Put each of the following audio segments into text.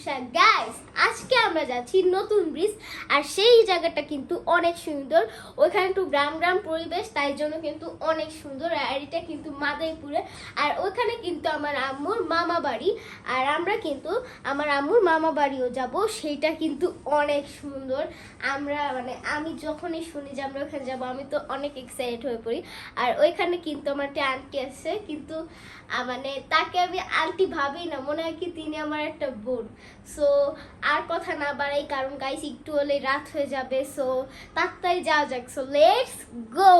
তুষার guys আজকে আমরা যাচ্ছি নতুন ব্রিজ, আর সেই জায়গাটা কিন্তু অনেক সুন্দর। ওইখানে একটু গ্রাম গ্রাম পরিবেশ, তাই জন্য কিন্তু অনেক সুন্দর, আর এটা কিন্তু মাদাইপুরে আর ওইখানে কিন্তু আমার আম্মুর মামা বাড়ি, আর আমরা কিন্তু আমার আম্মুর মামা বাড়িও যাব, সেইটা কিন্তু অনেক সুন্দর। আমরা মানে আমি যখনই শুনি যে আমরা ওখানে যাব, আমি তো অনেক এক্সাইটেড হয়ে পড়ি। আর ওইখানে কিন্তু আমার একটা আন্টি আছে, কিন্তু মানে তাকে আমি আন্টি ভাবি না, মনে হয় কি তিনি আমার একটা বোন। সো আর কথা না বাড়াই, কারণ গাইস একটু হলে রাত হয়ে যাবে সো তাড়াতাড়ি যাওয়া যাক। সো লেটস গো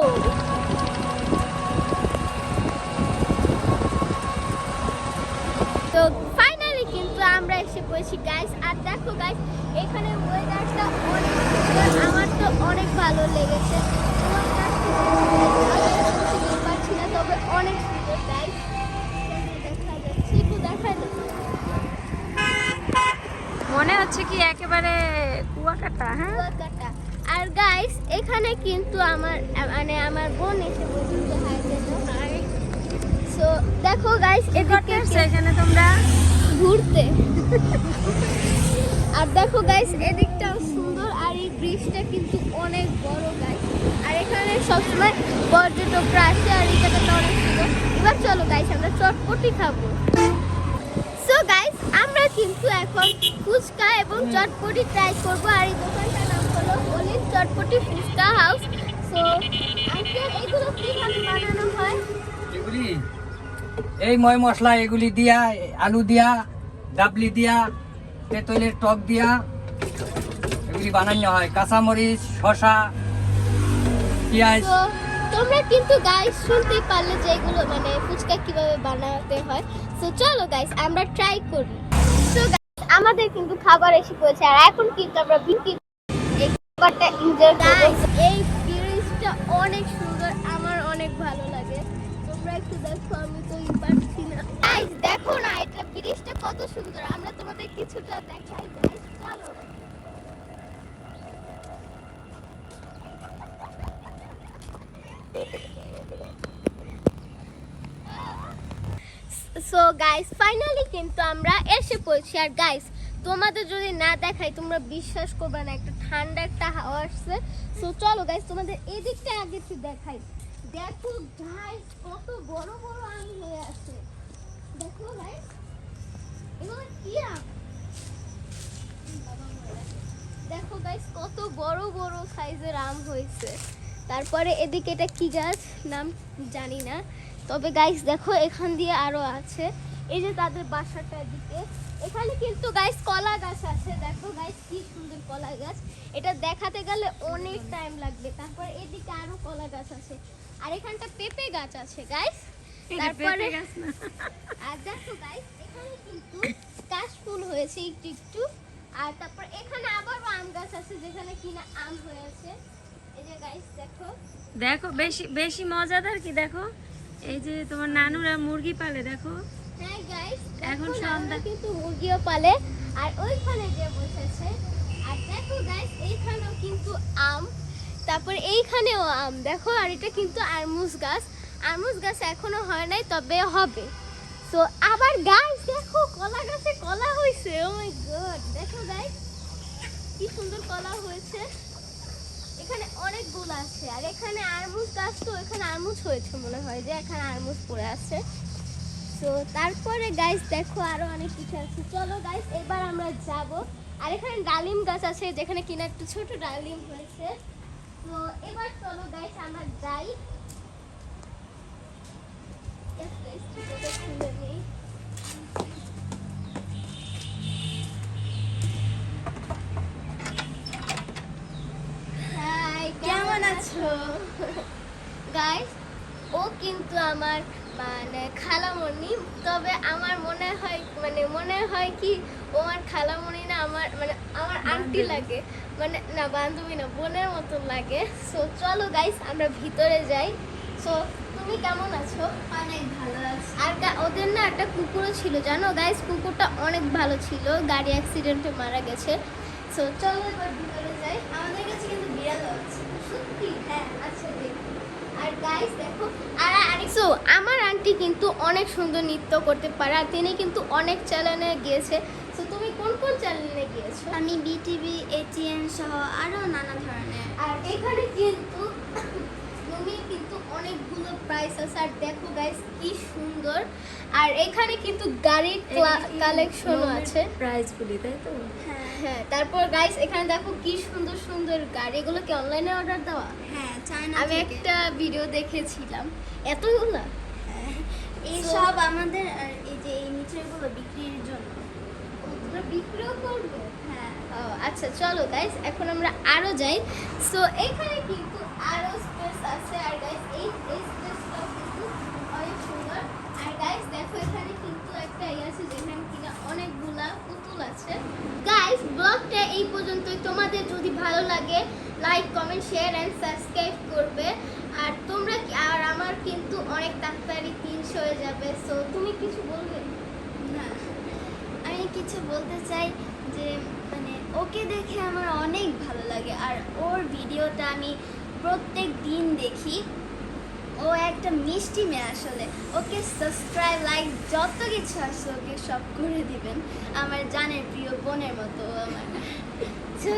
তো ফাইনালি কিন্তু আমরা এসে পড়েছি গাইস আর দেখো গাইস এখানে ওয়েদারটা অনেক আমার তো অনেক ভালো লেগেছে। তোমার না, তবে অনেক সুন্দর গাইস দেখা যাচ্ছে একটু দেখা যাচ্ছে মনে হচ্ছে কি একেবারে কুয়াকাটা হ্যাঁ? কুয়াকাটা। আর গাইস এখানে কিন্তু আমার মানে আমার বোন এসে বলছিল হাই সো দেখো গাইস এদিকে এখানে তোমরা? ঘুরতে। আর দেখো গাইস এদিকটাও সুন্দর আর এই ব্রিজটা কিন্তু অনেক বড় গাইস আর এখানে সবসময় পর্যটকরা আসে আর এই জায়গাটা অনেক সুন্দর। এবার চলো গাইস আমরা চটপটি খাব। কিন্তু এখন ফুচকা এবং চটপটি ট্রাই করব। আর এই দোকানটার নাম হলো অলিন Chotpoti Fuchka House so uncle এগুলো কীভাবে বানানো হয়? এগুলি এই ময় মশলা এগুলি দিয়া আলু দিয়া ডাবলি দিয়া তেঁতুলের টক দিয়া এগুলি বানানো হয়। কাঁচামরিচ শশা পেঁয়াজ। তো তোমরা কিন্তু গাইস শুনতে পারলে যে এগুলো মানে ফুচকা কীভাবে বানাতে হয়। তো চলো গাইস আমরা ট্রাই করি। তো আমাদের কিন্তু খাবার এসে পড়েছে, আর এখন কিন্তু আমরা বিক্রি এই খাবারটা এনজয় করব। এই ব্রিজটা অনেক সুন্দর, আমার অনেক ভালো লাগে। তোমরা একটু দেখো, আমি তো পারছি না। দেখো না, এটা ব্রিজটা কত সুন্দর। আমরা তোমাদের কিছুটা দেখাই চলো। সো গাইস ফাইনালি কিন্তু আমরা এসে পড়ছি। আর গাইস তোমাদের যদি না দেখাই, তোমরা বিশ্বাস করবে না, একটা ঠান্ডা একটা হাওয়া আসছে। সো চলো গাইস তোমাদের এদিকটা আগে একটু দেখাই। দেখো গাইস কত বড় বড় আম হয়ে আছে। দেখো গাইস এগুলো দেখো গাইস কত বড় বড় সাইজের আম হয়েছে। তারপরে এদিকে এটা কি গাছ? নাম জানি না। তবে গাইস দেখো এখান দিয়ে আরও আছে। এই যে তাদের বাসাটা দিকে। এখানে কিন্তু গাইস কলা গাছ আছে। দেখো গাইস কি সুন্দর কলা গাছ। এটা দেখাতে গেলে অনেক টাইম লাগবে। তারপরে এদিকে আরও কলা গাছ আছে। আর এখানটা পেঁপে গাছ আছে গাইস তারপরে আর দেখো গাইস এখানে কিন্তু কাশফুল হয়েছে একটু একটু। আর তারপর এখানে আবারও আম গাছ আছে যেখানে কিনা আম হয়েছে। এই যে গাইস দেখো। দেখো বেশি বেশি মজাদার কি দেখো? এই যে তোমার নানুরা মুরগি পালে দেখো। হ্যাঁ গাইস এখন সন্ধ্যা। কিন্তু মুরগিও পালে আর ওইখানে যে বসেছে আর দেখো গাইস এইখানেও কিন্তু আম তারপর এইখানেও আম দেখো আর এটা কিন্তু আরমুজ গাছ। আরমুজ গাছ এখনও হয় নাই তবে হবে। তো আবার গাছ দেখো কলা গাছে কলা হয়েছে ও মাই গড দেখো গাইস কি সুন্দর কলা হয়েছে। এখানে অনেকগুলো আছে, আর এখানে আরমুজ গাছ তো এখানে আরমুজ হয়েছে মনে হয় যে, এখানে আরমুজ পড়ে আছে। তো তারপরে গাইস দেখো আরও অনেক কিছু আছে। চলো গাইস এবার আমরা যাব। আর এখানে ডালিম গাছ আছে, যেখানে কিনা একটু ছোট ডালিম হয়েছে। তো এবার চলো গাইস আমরা যাই। খুলে নিই। আমার মানে খালামণি তবে আমার মনে হয় মানে মনে হয় কি ও আমার খালামণি না আমার মানে আমার আন্টি লাগে। মানে না বান্ধবী না বোনের মতো লাগে। সো চলো গাইস আমরা ভিতরে যাই। সো তুমি কেমন আছো? অনেক ভালো আছি। আর ওদের না একটা কুকুরও ছিল জানো? গাইস কুকুরটা অনেক ভালো ছিল। গাড়ি অ্যাক্সিডেন্টে মারা গেছে। সো চলো এবার ভিতরে যাই। আমাদের কাছে কিন্তু বিড়াল আছে সত্যি হ্যাঁ আচ্ছা দেখি আর গাইস দেখো আরেকসো আমার আন্টি কিন্তু অনেক সুন্দর নৃত্য করতে পারে আর তিনি কিন্তু অনেক চ্যানেলে গিয়েছে। সো তুমি কোন কোন চ্যানেলে গিয়েছো? আমি বিটিভি এটিএন সহ আরও নানা ধরনের। আর এখানে কিন্তু তুমি কিন্তু অনেকগুলো প্রাইস আছে। আর দেখো গাইস কি সুন্দর। আর এখানে কিন্তু গাড়ির কালেকশনও আছে। প্রাইসগুলি তাই তো? হ্যাঁ হ্যাঁ। তারপর গাইস এখানে দেখো কি সুন্দর সুন্দর গাড়ি। এগুলো কি অনলাইনে অর্ডার দেওয়া? হ্যাঁ চায়না আমি একটা ভিডিও দেখেছিলাম। এতগুলা? হ্যাঁ, এইসব আমাদের আর এই যে এই নিচেগুলো বিক্রির জন্য। বিক্রিও করবে? হ্যাঁ ও, আচ্ছা চলো গাইস এখন আমরা আরও যাই। সো এখানে কিন্তু আরও স্পেস আছে আর গাইস এই এই কিন্তু আর গাইস দেখো এখানে কিন্তু একটা ইয়ে আছে যেখানে কিনা অনেকগুলা পুতুল আছে। গাইস ব্লগটা এই পর্যন্তই। তোমাদের যদি ভালো লাগে like comment share and subscribe করবে আর তোমরা কি- আর আমার কিন্তু অনেক তাড়াতাড়ি তিনশো হয়ে যাবে সো তুমি কিছু বলবে না আমি কিছু বলতে চাই যে মানে ওকে দেখে আমার অনেক ভালো লাগে। আর ওর ভিডিওটা আমি প্রত্যেক দিন দেখি। ও একটা মিষ্টি মেয়ে আসলে। ওকে সাবস্ক্রাইব লাইক যত কিছু আছে ওকে সব করে দিবেন। আমার জানের প্রিয় বোনের মতো আমার। তো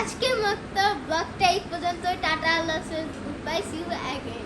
আজকের মতো ব্লগটা এই পর্যন্ত tata, Allah bye see you again